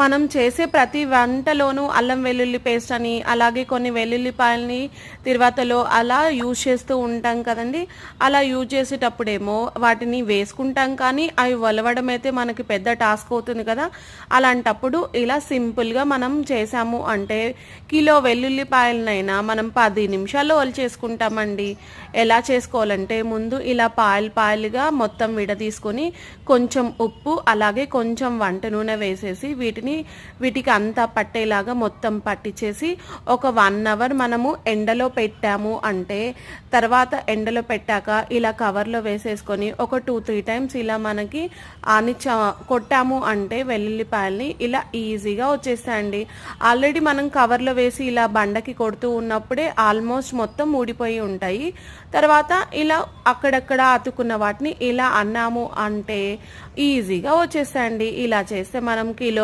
మనం చేసే ప్రతి వంటలోనూ అల్లం వెల్లుల్లి పేస్ట్ అని అలాగే కొన్ని వెల్లుల్లిపాయలని తిరువాతలో అలా యూజ్ చేస్తూ ఉంటాం కదండి. అలా యూజ్ చేసేటప్పుడేమో వాటిని వేసుకుంటాం కానీ అవి వలవడం అయితే మనకి పెద్ద టాస్క్ అవుతుంది కదా. అలాంటప్పుడు ఇలా సింపుల్గా మనం చేసాము అంటే కిలో వెల్లుల్లిపాయలనైనా మనం పది నిమిషాల్లో చేసుకుంటామండి ఎలా చేసుకోవాలంటే ముందు ఇలా పాయలు పాయలుగా మొత్తం విడదీసుకొని కొంచెం ఉప్పు అలాగే కొంచెం వంట నూనె వేసేసి వీటిని వీటికి అంతా పట్టేలాగా మొత్తం పట్టించేసి ఒక వన్ అవర్ మనము ఎండలో పెట్టాము అంటే తర్వాత ఎండలో పెట్టాక ఇలా కవర్లో వేసేసుకొని ఒక టూ త్రీ టైమ్స్ ఇలా మనకి ఆనిచ కొట్టాము అంటే వెల్లుల్లిపాయల్ని ఇలా ఈజీగా వచ్చేస్తాయండి. ఆల్రెడీ మనం కవర్లో వేసి ఇలా బండకి కొడుతూ ఉన్నప్పుడే ఆల్మోస్ట్ మొత్తం ఊడిపోయి ఉంటాయి. తర్వాత ఇలా అక్కడక్కడ అతుకున్న వాటిని ఇలా అన్నాము అంటే ఈజీగా వచ్చేస్తాయండి. ఇలా చేస్తే మనం కిలో